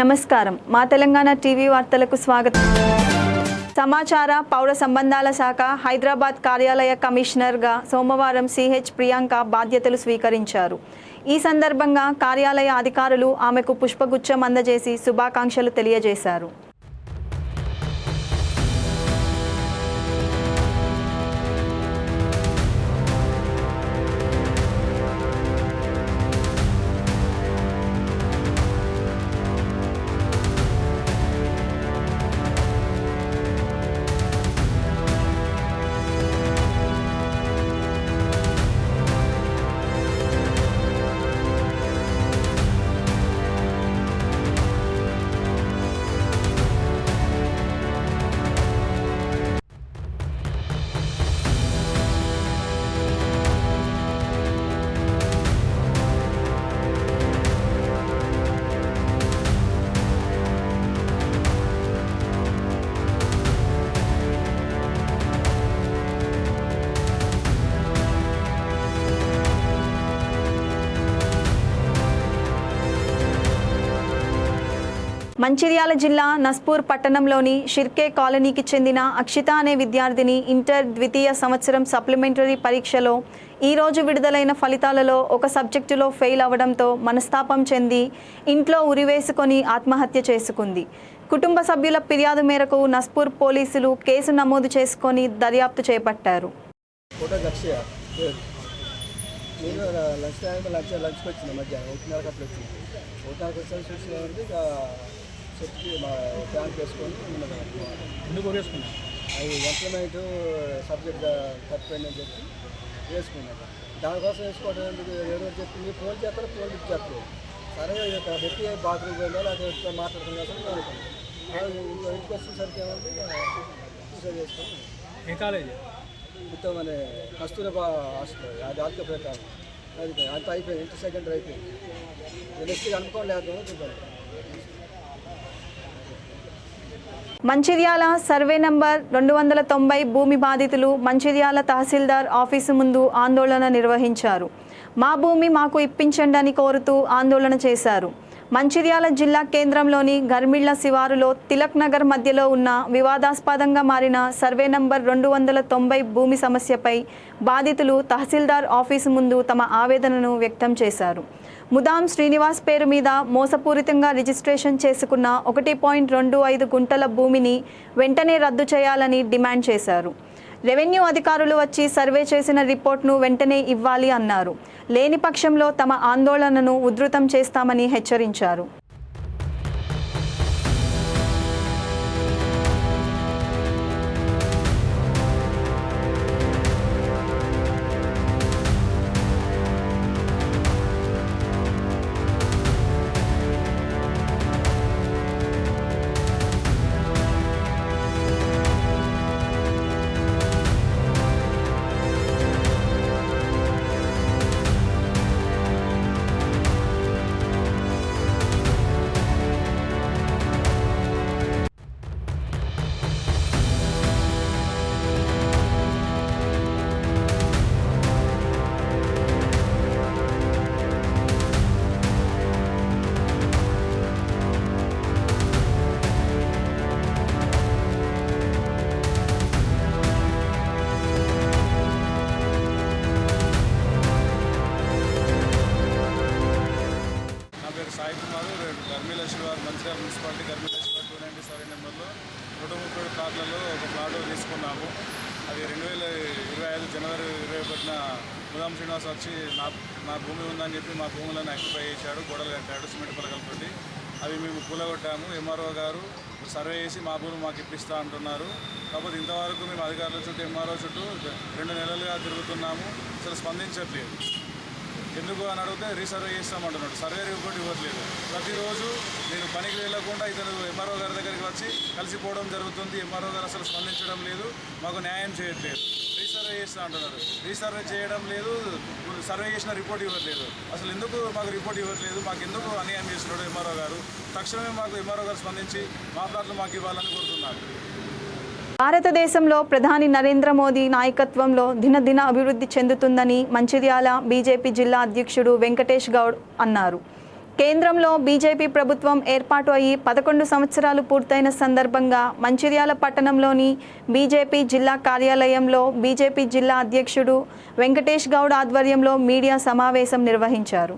నమస్కారం. మా తెలంగాణ టీవీ వార్తలకు స్వాగతం. సమాచార పౌర సంబంధాల శాఖ హైదరాబాద్ కార్యాలయ కమిషనర్గా సోమవారం సిహెచ్ ప్రియాంక బాధ్యతలు స్వీకరించారు. ఈ సందర్భంగా కార్యాలయ అధికారులు ఆమెకు పుష్పగుచ్చం అందజేసి శుభాకాంక్షలు తెలియజేశారు. మంచిర్యాల జిల్లా నస్పూర్ పట్టణంలోని షిర్కే కాలనీకి చెందిన అక్షిత అనే విద్యార్థిని ఇంటర్ ద్వితీయ సంవత్సరం సప్లిమెంటరీ పరీక్షలో ఈరోజు విడుదలైన ఫలితాలలో ఒక సబ్జెక్టులో ఫెయిల్ అవడంతో మనస్తాపం చెంది ఇంట్లో ఉరివేసుకొని ఆత్మహత్య చేసుకుంది. కుటుంబ సభ్యుల ఫిర్యాదు మేరకు నస్పూర్ పోలీసులు కేసు నమోదు చేసుకొని దర్యాప్తు చేపట్టారు. నేను లంచ్ టైం లంచ్ లంచ్కి వచ్చిన మధ్యాహ్నం ఒకటిన్నరకు అట్లా వచ్చింది. ఒకటిన్నరకు వచ్చాను చూసి ఇక చెట్టుకి మా ప్యాంట్ వేసుకొని ఎందుకు వేసుకున్నా అది ఎంప్లాయ్మెంట్ సబ్జెక్ట్ తప్పిపోయింది అని చెప్పి వేసుకున్నాను దానికోసం వేసుకోవడం ఎందుకు? ఏదో చెప్పి మీరు ఫోన్ చేస్తారు ఫోన్ లిఫ్ట్ చేస్తారు. సరే ఇక పెట్టి బాత్రూమ్ పోయిందో లేకపోతే మాట్లాడుతున్నా నేను అనుకున్నాను ఇంటికి వచ్చేసరికి ఏమంటే సూసైడ్ చేసుకొని ఏ కాలేజ్? మొత్తం మన కస్తూరబా హాస్పిటల్ అది ఆల్క ప్రకారం. అది అంత అయిపోయింది ఇంటర్ సెకండరీ అయిపోయింది. నెక్స్ట్ అనుకోండి లేదు చూద్దాం మంచిర్యాల సర్వే నంబర్ రెండు వందల తొంభై భూమి బాధితులు మంచిర్యాల తహసీల్దార్ ఆఫీసు ముందు ఆందోళన నిర్వహించారు. మా భూమి మాకు ఇప్పించండి అని కోరుతూ ఆందోళన చేశారు. మంచిర్యాల జిల్లా కేంద్రంలోని గర్మిళ్ళ శివారులో తిలక్ నగర్ మధ్యలో ఉన్న వివాదాస్పదంగా మారిన సర్వే నంబర్ రెండు వందల తొంభై భూమి సమస్యపై బాధితులు తహసీల్దార్ ఆఫీసు ముందు తమ ఆవేదనను వ్యక్తం చేశారు. ముదాం శ్రీనివాస్ పేరు మీద మోసపూరితంగా రిజిస్ట్రేషన్ చేసుకున్న ఒకటి పాయింట్ రెండు ఐదు గుంటల భూమిని వెంటనే రద్దు చేయాలని డిమాండ్ చేశారు. రెవెన్యూ అధికారులు వచ్చి సర్వే చేసిన రిపోర్ట్ను వెంటనే ఇవ్వాలి అన్నారు. లేని పక్షంలో తమ ఆందోళనను ఉధృతం చేస్తామని హెచ్చరించారు. శ్రీనివాస్ వచ్చి నా నా భూమి ఉందని చెప్పి మా భూములను ఆక్యుపై చేశాడు గోడలు కట్టాడు సిమెంట్ పలకలతోటి అవి మేము కూలగొట్టాము. ఎంఆర్ఓ గారు సర్వే చేసి మా భూమి మాకు ఇప్పిస్తా అంటున్నారు. కాకపోతే ఇంతవరకు మేము అధికారుల చుట్టూ ఎంఆర్ఓ చుట్టూ రెండు నెలలుగా తిరుగుతున్నాము. అసలు స్పందించట్లేదు. ఎందుకు అని అడిగితే రీసర్వే చేస్తామంటున్నాడు. సర్వే రిపోర్ట్ ఇవ్వట్లేదు. ప్రతిరోజు నేను పనికి వెళ్ళకుండా ఇతను ఎంఆర్ఓ గారి దగ్గరికి వచ్చి కలిసిపోవడం జరుగుతుంది. ఎంఆర్ఓ గారు అసలు స్పందించడం లేదు. మాకు న్యాయం చేయట్లేదు. సర్వే చేస్తా అంటున్నారు. రీసర్వే చేయడం లేదు సర్వే చేసిన రిపోర్ట్ ఇవ్వట్లేదు. అసలు ఎందుకు మాకు రిపోర్ట్ ఇవ్వట్లేదు? మాకు ఎందుకు అన్యాయం చేస్తున్నాడు ఎంఆర్ఓ గారు? తక్షణమే మాకు ఎంఆర్ఓ గారు స్పందించి మా ప్లాట్లు మాకు ఇవ్వాలని కోరుతున్నారు. భారతదేశంలో ప్రధాని నరేంద్ర మోదీ నాయకత్వంలో దినదిన అభివృద్ధి చెందుతుందని మంచిర్యాల బీజేపీ జిల్లా అధ్యక్షుడు వెంకటేష్ గౌడ్ అన్నారు. కేంద్రంలో బీజేపీ ప్రభుత్వం ఏర్పాటు అయ్యి పదకొండు సంవత్సరాలు పూర్తయిన సందర్భంగా మంచిర్యాల పట్టణంలోని బీజేపీ జిల్లా కార్యాలయంలో బీజేపీ జిల్లా అధ్యక్షుడు వెంకటేష్ గౌడ్ ఆధ్వర్యంలో మీడియా సమావేశం నిర్వహించారు.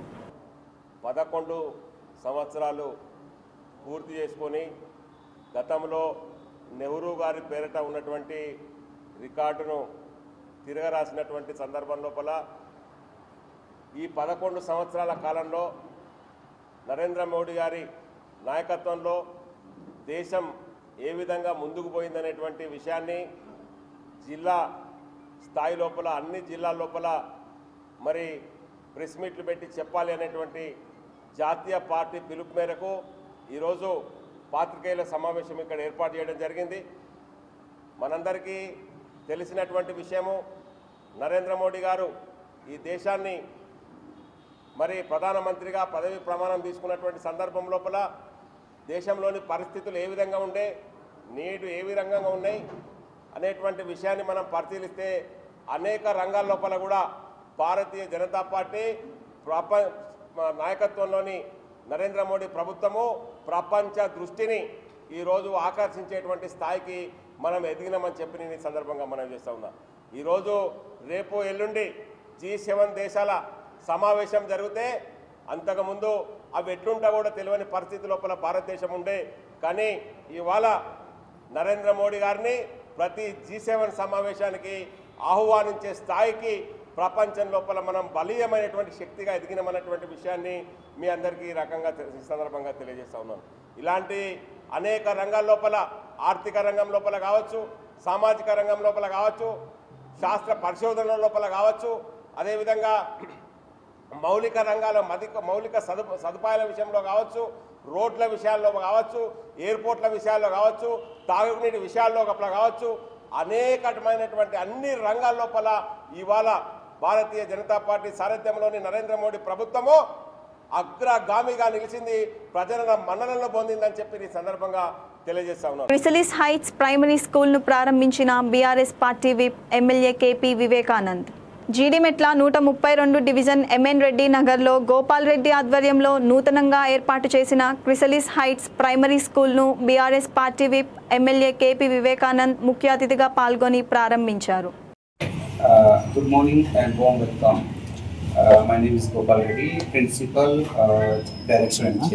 పదకొండు సంవత్సరాలు పూర్తి చేసుకొని గతంలో నెహ్రూ గారి పేరిట ఉన్నటువంటి రికార్డును తిరగరాసినటువంటి సందర్భం లోపల ఈ పదకొండు సంవత్సరాల కాలంలో నరేంద్ర మోడీ గారి నాయకత్వంలో దేశం ఏ విధంగా ముందుకు పోయిందనేటువంటి విషయాన్ని జిల్లా స్థాయి లోపల అన్ని జిల్లాల లోపల మరి ప్రెస్ మీట్లు పెట్టి చెప్పాలి అనేటువంటి జాతీయ పార్టీ పిలుపు మేరకు ఈరోజు పాత్రికేయుల సమావేశం ఇక్కడ ఏర్పాటు చేయడం జరిగింది. మనందరికీ తెలిసినటువంటి విషయము నరేంద్ర మోడీ గారు ఈ దేశాన్ని మరి ప్రధానమంత్రిగా పదవి ప్రమాణం తీసుకున్నటువంటి సందర్భం లోపల దేశంలోని పరిస్థితులు ఏ విధంగా ఉండే నేడు ఏ విధంగా ఉన్నాయి అనేటువంటి విషయాన్ని మనం పరిశీలిస్తే అనేక రంగాల లోపల కూడా భారతీయ జనతా పార్టీ ప్రప నాయకత్వంలోని నరేంద్ర మోడీ ప్రభుత్వము ప్రపంచ దృష్టిని ఈరోజు ఆకర్షించేటువంటి స్థాయికి మనం ఎదిగినామని చెప్పి నేను ఈ సందర్భంగా మనం చేస్తూ ఉన్నా. ఈరోజు రేపు ఎల్లుండి జీ సెవెన్ దేశాల సమావేశం జరిగితే అంతకుముందు అవి ఎట్లుంటా కూడా తెలియని పరిస్థితి లోపల భారతదేశం ఉండే. కానీ ఇవాళ నరేంద్ర మోడీ గారిని ప్రతి జీ సమావేశానికి ఆహ్వానించే స్థాయికి ప్రపంచం లోపల మనం బలీయమైనటువంటి శక్తిగా ఎదిగినమన్నటువంటి విషయాన్ని మీ అందరికీ ఈ రకంగా ఈ సందర్భంగా తెలియజేస్తా ఉన్నాను. ఇలాంటి అనేక రంగాల లోపల ఆర్థిక రంగం లోపల కావచ్చు సామాజిక రంగం లోపల కావచ్చు శాస్త్ర పరిశోధనల లోపల కావచ్చు అదేవిధంగా మౌలిక రంగాల మధిక మౌలిక సదు సదుపాయాల విషయంలో కావచ్చు రోడ్ల విషయాల్లో కావచ్చు ఎయిర్పోర్ట్ల విషయాల్లో కావచ్చు తాగునీటి విషయాల్లో లోపల కావచ్చు అనేకమైనటువంటి అన్ని రంగాల లోపల ఇవాళ భారతీయ జనతా పార్టీ సారథ్యంలోని నరేంద్ర మోడీ ప్రభుత్వము అగ్రగామిగా నిలిచింది ప్రజల మన్ననలను పొందిందని చెప్పి ఈ సందర్భంగా తెలియజేస్తా హైట్స్ ప్రైమరీ స్కూల్ను ప్రారంభించిన BRS party whip MLA KP Vivekanand. Jeedimetla నూట ముప్పై రెండు డివిజన్ ఎంఎన్ రెడ్డి నగర్లో గోపాల్ రెడ్డి ఆధ్వర్యంలో నూతనంగా ఏర్పాటు చేసిన Chrysalis heights primary స్కూల్ను BRS party whip MLA KP Vivekanand ముఖ్య అతిథిగా పాల్గొని ప్రారంభించారు. Good morning and home welcome my name is Gopal Reddy principal director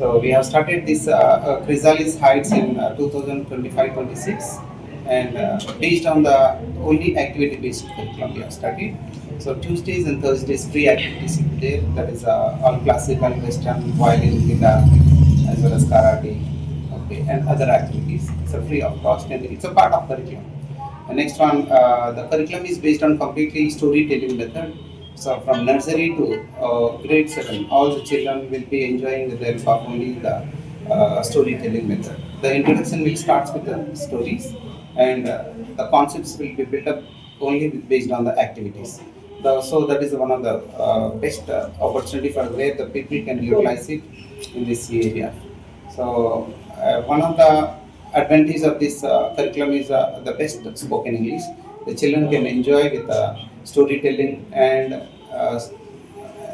So we have started this uh, uh, Chrysalis Heights in uh, 2025-26 and uh, based on the only activity-based curriculum we have studied. So Tuesdays and Thursdays free activities be there. That is uh, all classical, western, violin, guitar, as well as karate, okay, and other activities. It's a free of cost and it's a part of curriculum. The next one, uh, the curriculum is based on completely storytelling method. So from nursery to uh, grade seven, all the children will be enjoying the of only the uh, storytelling method. The introduction will start with the stories and uh, the concepts will be built up only based on the activities. The, so that is one of the uh, best uh, opportunity for where the people can utilize it in this area. So uh, one of the advantage of this uh, curriculum is uh, the best spoken English. The children can enjoy with uh, storytelling and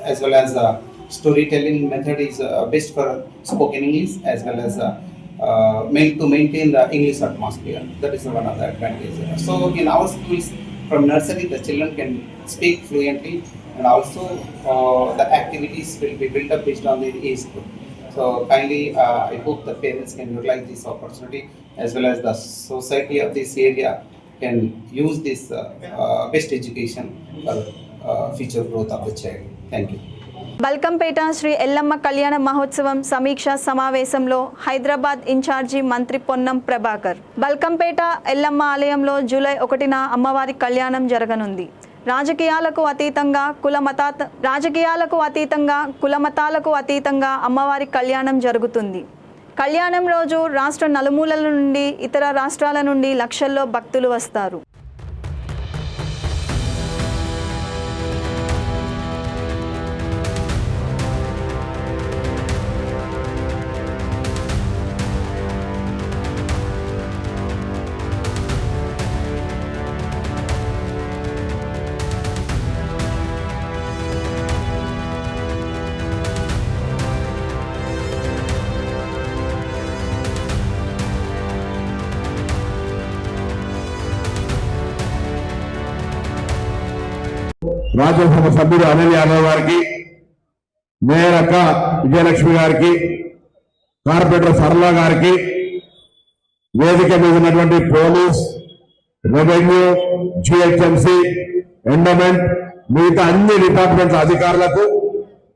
as well as uh, storytelling method is uh, best for spoken English as well as uh, to maintain the English atmosphere. That is one of the advantages. So in our schools, from nursery, the children can speak fluently, and also the activities will be built up based on their age group. So kindly, uh, I hope the parents can utilize this opportunity as well as the society of this area can use this uh, uh, best education for future growth growth of the Balkampet Shri Yellamma కళ్యాణ మహోత్సవం సమీక్ష సమావేశంలో Hyderabad incharge మంత్రి పొన్నం ప్రభాకర్. బల్కంపేట ఎల్లమ్మ ఆలయంలో July ఒకటిన అమ్మవారి కళ్యాణం జరగనుంది. రాజకీయాలకు అతీతంగా కుల మతాత రాజకీయాలకు అతీతంగా కుల మతాలకు అతీతంగా అమ్మవారి కళ్యాణం జరుగుతుంది. కళ్యాణం రోజు రాష్ట్ర నలుమూలల నుండి ఇతర రాష్ట్రాల నుండి లక్షల్లో భక్తులు వస్తారు. రాజ్యసభ సభ్యుడు అనిల్ యాదవ్ గారికి మేయర్ అక్క విజయలక్ష్మి గారికి కార్పొరేటర్ సరళ గారికి వేదిక మీద ఉన్నటువంటి పోలీస్ రెవెన్యూ జిహెచ్ఎంసి ఎండమెంట్ మిగతా అన్ని డిపార్ట్మెంట్ల అధికారులకు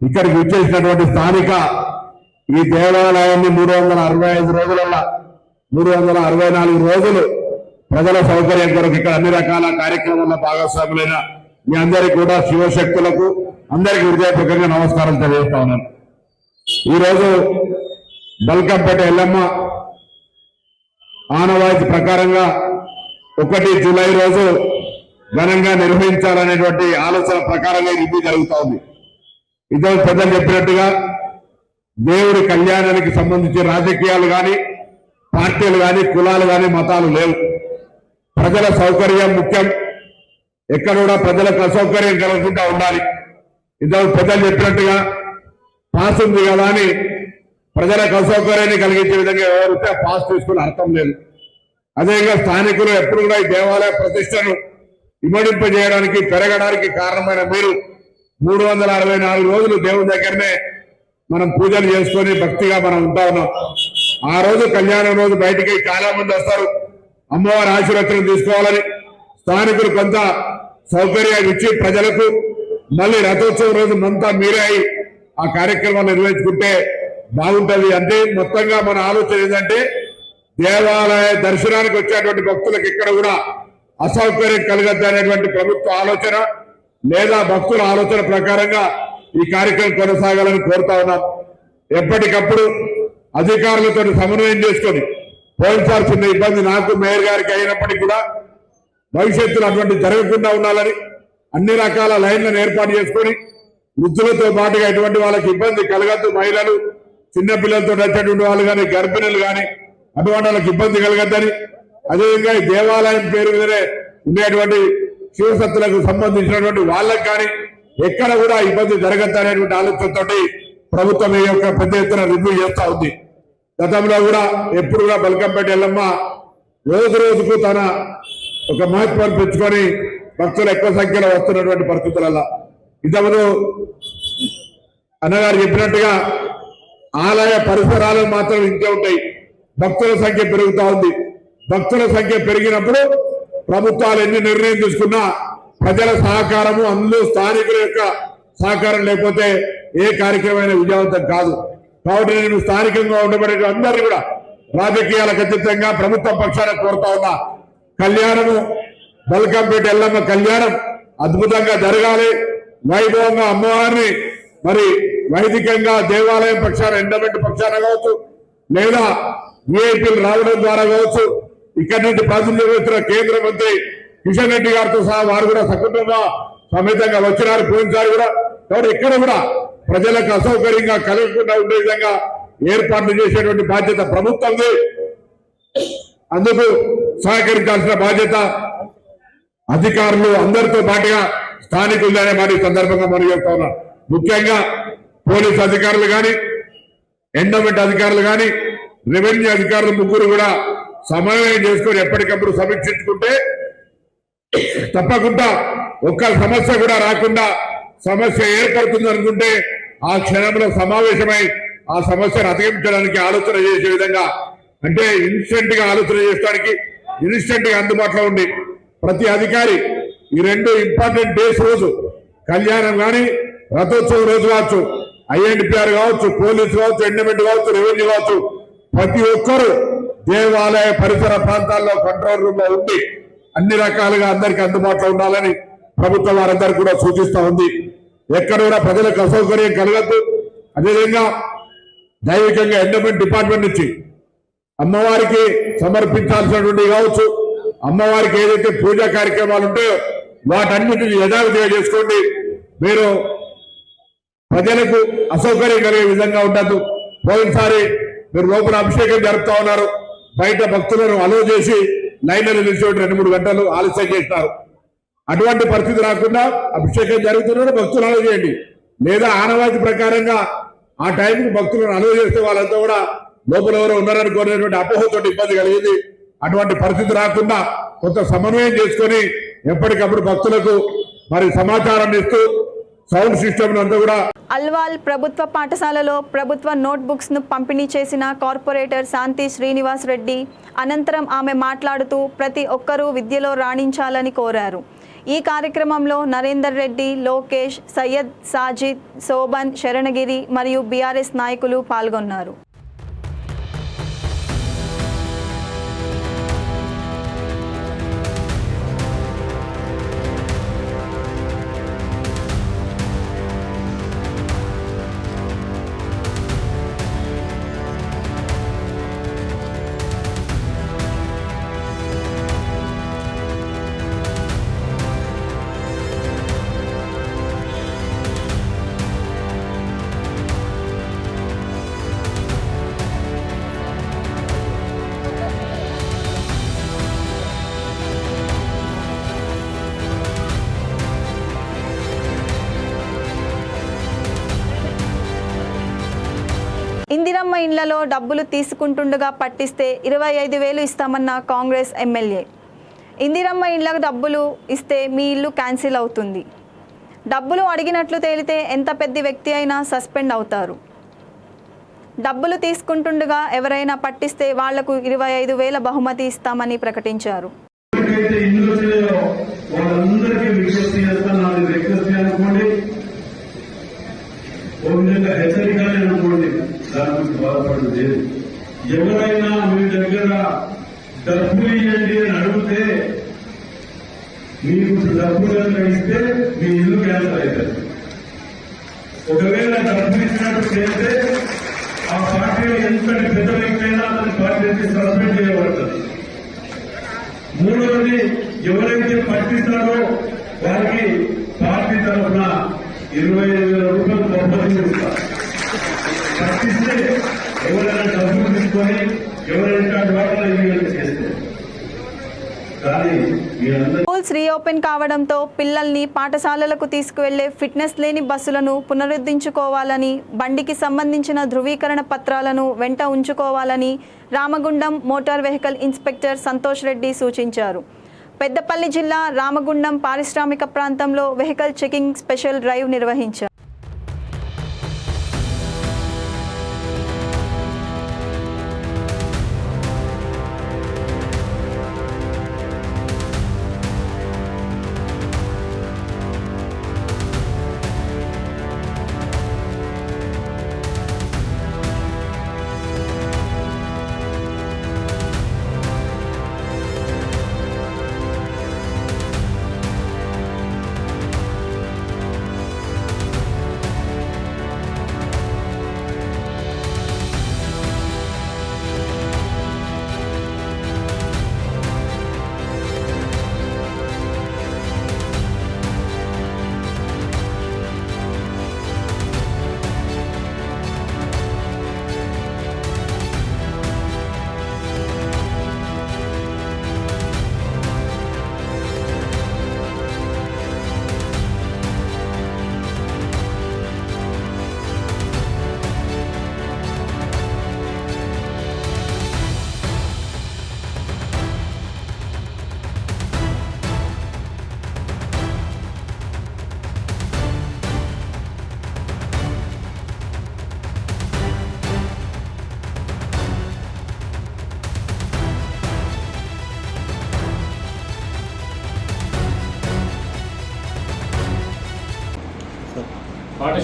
ఇక్కడికి విచ్చేసినటువంటి స్థానిక ఈ దేవాలయాన్ని మూడు వందల అరవై ఐదు రోజులలో మూడు వందల అరవై నాలుగు రోజులు ప్రజల సౌకర్యం కొరకు ఇక్కడ అన్ని రకాల కార్యక్రమాల్లో భాగస్వాములైన మీ అందరికీ కూడా శివశక్తులకు అందరికీ హృదయపూర్వకంగా నమస్కారం తెలియజేస్తా ఉన్నాను. ఈరోజు బల్కంపేట ఎల్లమ్మ ఆనవాయితీ ప్రకారంగా ఒకటి జూలై రోజు ఘనంగా నిర్వహించాలనేటువంటి ఆలోచన ప్రకారంగా ఇది జరుగుతూ ఉంది ఇదో పెద్దలు చెప్పినట్టుగా దేవుడి కళ్యాణానికి సంబంధించి రాజకీయాలు కానీ పార్టీలు కానీ కులాలు కానీ మతాలు లేవు. ప్రజల సౌకర్యం ముఖ్యం. ఎక్కడ కూడా ప్రజలకు అసౌకర్యం కలగకుండా ఉండాలి. ఇందులో పెద్దలు చెప్పినట్టుగా పాస్ ఉంది కదా అని ప్రజలకు అసౌకర్యాన్ని కలిగించే విధంగా ఎవరైతే పాస్ తీసుకుని అర్థం లేదు. అదేవిధంగా స్థానికులు ఎప్పుడు కూడా ఈ దేవాలయ ప్రతిష్టను ఇమడింపజేయడానికి పెరగడానికి కారణమైన మీరు మూడు వందల అరవై నాలుగు రోజులు దేవుని దగ్గరనే మనం పూజలు చేసుకొని భక్తిగా మనం ఉంటా ఉన్నాం. ఆ రోజు కళ్యాణం రోజు బయటికి చాలా మంది వస్తారు. అమ్మవారి ఆశీర్వచనం తీసుకోవాలని స్థానికులు కొంత సౌకర్యాలు ఇచ్చి ప్రజలకు మళ్ళీ రథోత్సవం రోజు అంతా మీరే అయి ఆ కార్యక్రమాలు నిర్వహించుకుంటే బాగుంటుంది. అంటే మొత్తంగా మన ఆలోచన ఏంటంటే దేవాలయ దర్శనానికి వచ్చేటువంటి భక్తులకు ఇక్కడ కూడా అసౌకర్యం కలగద్దు అనేటువంటి ప్రభుత్వ ఆలోచన లేదా భక్తుల ఆలోచన ప్రకారంగా ఈ కార్యక్రమం కొనసాగాలని కోరుతా ఉన్నాం. ఎప్పటికప్పుడు అధికారులతో సమన్వయం చేసుకొని పోయినసారి చిన్న ఇబ్బంది నాకు మేయర్ గారికి అయినప్పటికీ కూడా భవిష్యత్తులో అటువంటి జరగకుండా ఉండాలని అన్ని రకాల లైన్లను ఏర్పాటు చేసుకొని వృద్ధులతో పాటుగా ఎటువంటి వాళ్ళకి ఇబ్బంది కలగద్దు మహిళలు చిన్న పిల్లలతో వచ్చేటువంటి వాళ్ళు కానీ గర్భిణులు కానీ అటువంటి వాళ్ళకి ఇబ్బంది కలగద్దని అదేవిధంగా ఈ దేవాలయం పేరు మీదనే ఉండేటువంటి శివసత్తులకు సంబంధించినటువంటి వాళ్ళకి కానీ ఎక్కడ కూడా ఇబ్బంది జరగద్దు అనేటువంటి ఆలోచనతోటి ప్రభుత్వం ఈ యొక్క పెద్ద ఎత్తున రివ్యూ చేస్తూ ఉంది. గతంలో కూడా ఎప్పుడు కూడా బల్కంపేట ఎల్లమ్మ రోజు రోజుకు తన ఒక మహత్వాన్ని పెంచుకొని భక్తులు ఎక్కువ సంఖ్యలో వస్తున్నటువంటి పరిస్థితులలో ఇంతకుముందు అన్నగారు చెప్పినట్టుగా ఆలయ పరిసరాలు మాత్రం ఇంతే ఉంటాయి. భక్తుల సంఖ్య పెరుగుతూ ఉంది. భక్తుల సంఖ్య పెరిగినప్పుడు ప్రభుత్వాలు ఎన్ని నిర్ణయం తీసుకున్నా ప్రజల సహకారము అందులో స్థానికుల యొక్క సహకారం లేకపోతే ఏ కార్యక్రమమైన విజయవంతం కాదు. కాబట్టి నేను స్థానికంగా ఉండబడే అందరినీ కూడా రాజకీయాలకు అతీతంగా ప్రభుత్వ పక్షాన కోరుతా ఉన్నా. కళ్యాణము బల్కంపేట ఎల్లమ్మ కళ్యాణం అద్భుతంగా జరగాలి. వైభవంగా అమ్మవారిని మరి వైదికంగా దేవాలయం పక్షాన ఎండమెంట్ పక్షాన కావచ్చు లేదా విఐపీలు రావడం ద్వారా కావచ్చు ఇక్కడి నుంచి ప్రాతినిధ్యం వహిస్తున్న కేంద్ర మంత్రి కిషన్ రెడ్డి గారితో సహా వారు కూడా సకుటుంబ సమేతంగా వచ్చినారు పోయినసారి కూడా. కాబట్టి ఎక్కడ కూడా ప్రజలకు అసౌకర్యంగా కలగకుండా ఉండే విధంగా ఏర్పాట్లు చేసేటువంటి బాధ్యత ప్రభుత్వంది. అందుకు సహకరించాల్సిన బాధ్యత అధికారులు అందరితో పాటుగా స్థానికులనే మరి సందర్భంగా మనం చెప్తా ఉన్నాం. ముఖ్యంగా పోలీస్ అధికారులు కానీ ఎండోమెంట్ అధికారులు కానీ రెవెన్యూ అధికారులు ముగ్గురు కూడా సమన్వయం చేసుకొని ఎప్పటికప్పుడు సమీక్షించుకుంటే తప్పకుండా ఒక్క సమస్య కూడా రాకుండా సమస్య ఏర్పడుతుంది అనుకుంటే ఆ క్షణంలో సమావేశమై ఆ సమస్యను అధిగమించడానికి ఆలోచన చేసే విధంగా అంటే ఇన్స్టెంట్గా ఆలోచన చేయడానికి ఇన్స్టెంట్గా అందుబాటులో ఉండి ప్రతి అధికారి ఈ రెండు ఇంపార్టెంట్ డేస్ రోజు కళ్యాణం కానీ రథోత్సవం రోజు కావచ్చు ఐఎన్పిఆర్ కావచ్చు పోలీసు కావచ్చు ఎండమెంట్ కావచ్చు రెవెన్యూ కావచ్చు ప్రతి ఒక్కరూ దేవాలయ పరిసర ప్రాంతాల్లో కంట్రోల్ రూమ్లో ఉండి అన్ని రకాలుగా అందరికీ అందుబాటులో ఉండాలని ప్రభుత్వం వారందరూ కూడా సూచిస్తా ఉంది. ఎక్కడ కూడా ప్రజలకు అసౌకర్యం కలగద్దు. అదేవిధంగా దైవికంగా ఎండమెంట్ డిపార్ట్మెంట్ నుంచి అమ్మవారికి సమర్పించాల్సినటువంటి కావచ్చు. అమ్మవారికి ఏదైతే పూజా కార్యక్రమాలు ఉంటాయో వాటన్నిటిని యథావిధిగా చేసుకోండి. మీరు ప్రజలకు అసౌకర్యం కలిగే విధంగా ఉండద్దు. పోయినసారి మీరు లోపల అభిషేకం జరుపుతా ఉన్నారు. బయట భక్తులను అలో చేసి లైన్లలో నిలిచేటువంటి రెండు మూడు గంటలు ఆలస్యం చేస్తారు. అటువంటి పరిస్థితి రాకుండా అభిషేకం జరుగుతున్నప్పుడు భక్తులు అలో చేయండి. లేదా ఆనవాయితీ ప్రకారంగా ఆ టైంకి భక్తులను అలో చేస్తే వాళ్ళంతా కూడా లోపల ఎవరో ఉన్నారనుకునేటువంటి అపోహతోటి ఇబ్బంది కలిగింది. అటువంటి పరిస్థితి రాకుండా కొంత సమన్వయం చేసుకొని ఎప్పటికప్పుడు భక్తులకు మరి సమాచారాన్ని ఇస్తూ సౌండ్ సిస్టమ్ అంతా కూడా అల్వాల్ ప్రభుత్వ పాఠశాలలో ప్రభుత్వ నోట్బుక్స్ను పంపిణీ చేసిన కార్పొరేటర్ శాంతి శ్రీనివాస్ రెడ్డి అనంతరం ఆమె మాట్లాడుతూ ప్రతి ఒక్కరూ విద్యలో రాణించాలని కోరారు. ఈ కార్యక్రమంలో నరేందర్ రెడ్డి లోకేష్ సయ్యద్ సాజిద్ శోభన్ శరణగిరి మరియు బీఆర్ఎస్ నాయకులు పాల్గొన్నారు. ఇందిరమ్మ ఇండ్లలో డబ్బులు తీసుకుంటుండగా పట్టిస్తే ఇరవై ఐదు వేలు ఇస్తామన్న కాంగ్రెస్ ఎమ్మెల్యే. ఇందిరమ్మ ఇండ్లకు డబ్బులు ఇస్తే మీ ఇల్లు క్యాన్సిల్ అవుతుంది. డబ్బులు అడిగినట్లు తేలితే ఎంత పెద్ద వ్యక్తి అయినా సస్పెండ్ అవుతారు. డబ్బులు తీసుకుంటుండగా ఎవరైనా పట్టిస్తే వాళ్ళకు ఇరవై ఐదు వేల బహుమతి ఇస్తామని ప్రకటించారు. ఎవరికైతే దాని గురించి బాధపడదు లేదు. ఎవరైనా మీ దగ్గర డబ్బులు ఇవ్వండి అని అడిగితే మీకు డబ్బులు కనుక ఇస్తే మీ ఇల్లు క్యాన్సర్ అవుతుంది ఒకవేళ డబ్బులు ఇచ్చినట్టు చేస్తే ఆ పార్టీలో ఎంతటి పెద్ద వ్యక్తైనా అతని పార్టీ సస్పెండ్ చేయబడుతుంది. మూడవది ఎవరైతే పట్టిస్తారో వారికి పార్టీ తరఫున ఇరవై ఐదు వేల రూపాయలు బహుమతి ఇస్తారు ప్రశ్నిస్తే ఎవరైనా డబ్బులు తీసుకొని ఎవరైనా వాటిలో ఇల్లు చేస్తే స్కూల్స్ రీఓపెన్ కావడంతో పిల్లల్ని పాఠశాలలకు తీసుకువెళ్ళే ఫిట్నెస్ లేని బస్సులను పునరుద్ధరించుకోవాలని బండికి సంబంధించిన ధృవీకరణ పత్రాలను వెంట ఉంచుకోవాలని Ramagundam motor vehicle inspector Santosh Reddy సూచించారు. పెద్దపల్లి జిల్లా రామగుండం పారిశ్రామిక ప్రాంతంలో వెహికల్ చెకింగ్ స్పెషల్ డ్రైవ్ నిర్వహించారు.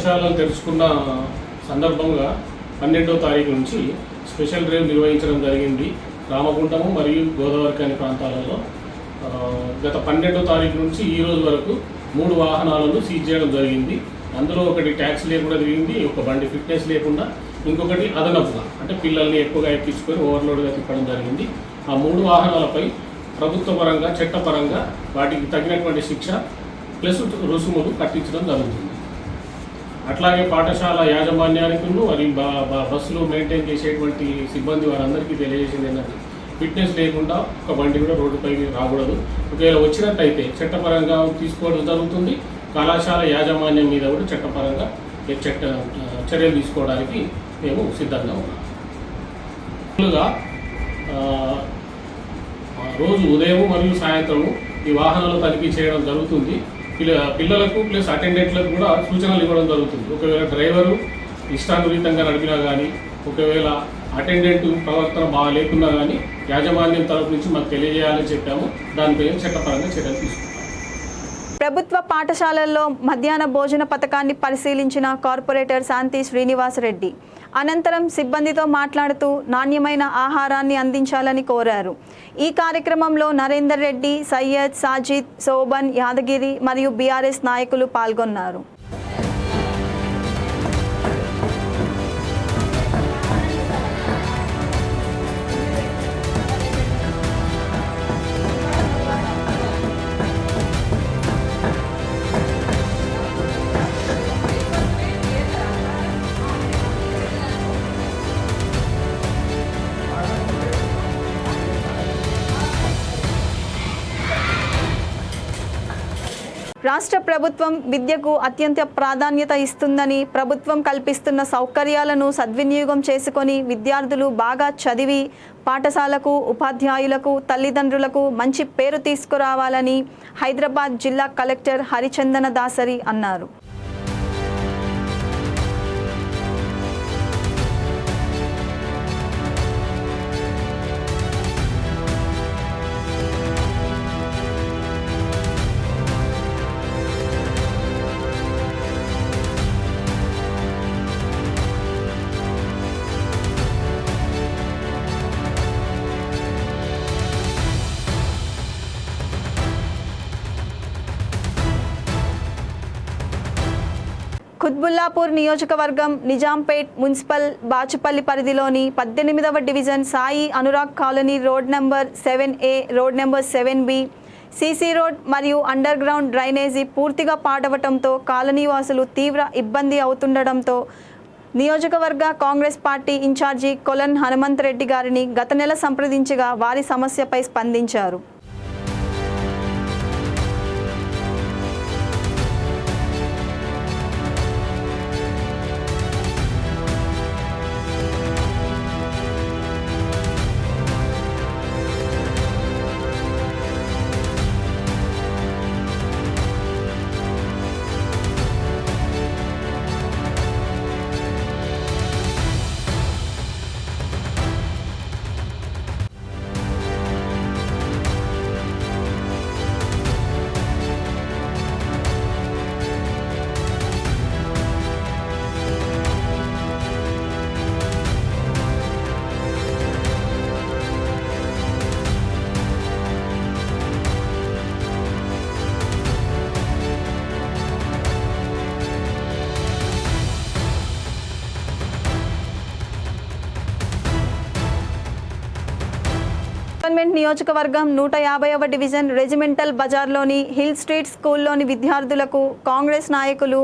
పాఠశాలలు తెరుచుకున్న సందర్భంగా పన్నెండో తారీఖు నుంచి స్పెషల్ డ్రైవ్ నిర్వహించడం జరిగింది. రామగుండము మరియు గోదావరికాని ప్రాంతాలలో గత పన్నెండో తారీఖు నుంచి ఈ రోజు వరకు మూడు వాహనాలను సీజ్ చేయడం జరిగింది. అందులో ఒకటి ట్యాక్స్ లేకుండా తిరిగింది ఒక బండి ఫిట్నెస్ లేకుండా ఇంకొకటి అదనపుగా అంటే పిల్లల్ని ఎక్కువగా ఎక్కించుకొని ఓవర్లోడ్గా తిప్పడం జరిగింది. ఆ మూడు వాహనాలపై ప్రభుత్వ పరంగా చట్టపరంగా వాటికి తగినటువంటి శిక్ష ప్లస్ రుసుములు కట్టించడం జరుగుతుంది. అట్లాగే పాఠశాల యాజమాన్యానికి మరి బస్సులు మెయింటైన్ చేసేటువంటి సిబ్బంది వారందరికీ తెలియజేసింది ఏంటంటే ఫిట్నెస్ లేకుండా ఒక బండి కూడా రోడ్డుపై రాకూడదు. ఒకవేళ వచ్చినట్టయితే చట్టపరంగా తీసుకోవడం జరుగుతుంది. కళాశాల యాజమాన్యం మీద కూడా చట్టపరంగా చట్ట చర్యలు తీసుకోవడానికి మేము సిద్ధంగా ఉన్నాం. ఆ, రోజు ఉదయం మరియు సాయంత్రము ఈ వాహనాలు తనిఖీ చేయడం జరుగుతుంది. పిల్లలకు ప్లస్ అటెండెంట్లకు కూడా సూచనలు ఇవ్వడం జరుగుతుంది. ఒకవేళ డ్రైవరు ఇష్టానురీతంగా నడిపినా కానీ ఒకవేళ అటెండెంట్ ప్రవర్తన బాగా లేకున్నా కానీ యాజమాన్యం తరపు నుంచి మాకు తెలియజేయాలని చెప్పాము. దానిపై చట్టపరంగా చర్యలు తీసుకుంటాం. ప్రభుత్వ పాఠశాలల్లో మధ్యాహ్న భోజన పథకాన్ని పరిశీలించిన కార్పొరేటర్ శాంతి శ్రీనివాస్ రెడ్డి అనంతరం సిబ్బందితో మాట్లాడుతూ నాణ్యమైన ఆహారాన్ని అందించాలని కోరారు. ఈ కార్యక్రమంలో నరేందర్ రెడ్డి సయ్యద్ సాజిద్ శోభన్ యాదగిరి మరియు బీఆర్ఎస్ నాయకులు పాల్గొన్నారు. రాష్ట్ర ప్రభుత్వం విద్యకు అత్యంత ప్రాధాన్యత ఇస్తుందని ప్రభుత్వం కల్పిస్తున్న సౌకర్యాలను సద్వినియోగం చేసుకొని విద్యార్థులు బాగా చదివి పాఠశాలకు ఉపాధ్యాయులకు తల్లిదండ్రులకు మంచి పేరు తీసుకురావాలని హైదరాబాద్ జిల్లా కలెక్టర్ హరిచందన దాసరి అన్నారు. ఖుద్బుల్లాపూర్ నియోజకవర్గం నిజాంపేట్ మున్సిపల్ బాచుపల్లి పరిధిలోని పద్దెనిమిదవ division Sai Anurag colony road number seven A road number seven B CC road మరియు అండర్ గ్రౌండ్ డ్రైనేజీ పూర్తిగా పాడవటంతో కాలనీవాసులు తీవ్ర ఇబ్బంది అవుతుండడంతో నియోజకవర్గ Congress party incharge Kolan Hanumanth Reddy గారిని గత నెల సంప్రదించగా వారి సమస్యపై స్పందించారు. గవర్నమెంట్ నియోజకవర్గం నూట యాభైవ డివిజన్ రెజిమెంటల్ బజార్లోని హిల్ స్ట్రీట్ స్కూల్లోని విద్యార్థులకు కాంగ్రెస్ నాయకులు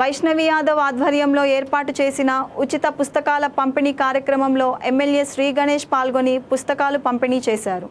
వైష్ణవి యాదవ్ ఆధ్వర్యంలో ఏర్పాటు చేసిన ఉచిత పుస్తకాల పంపిణీ కార్యక్రమంలో ఎమ్మెల్యే శ్రీ గణేష్ పాల్గొని పుస్తకాలు పంపిణీ చేశారు.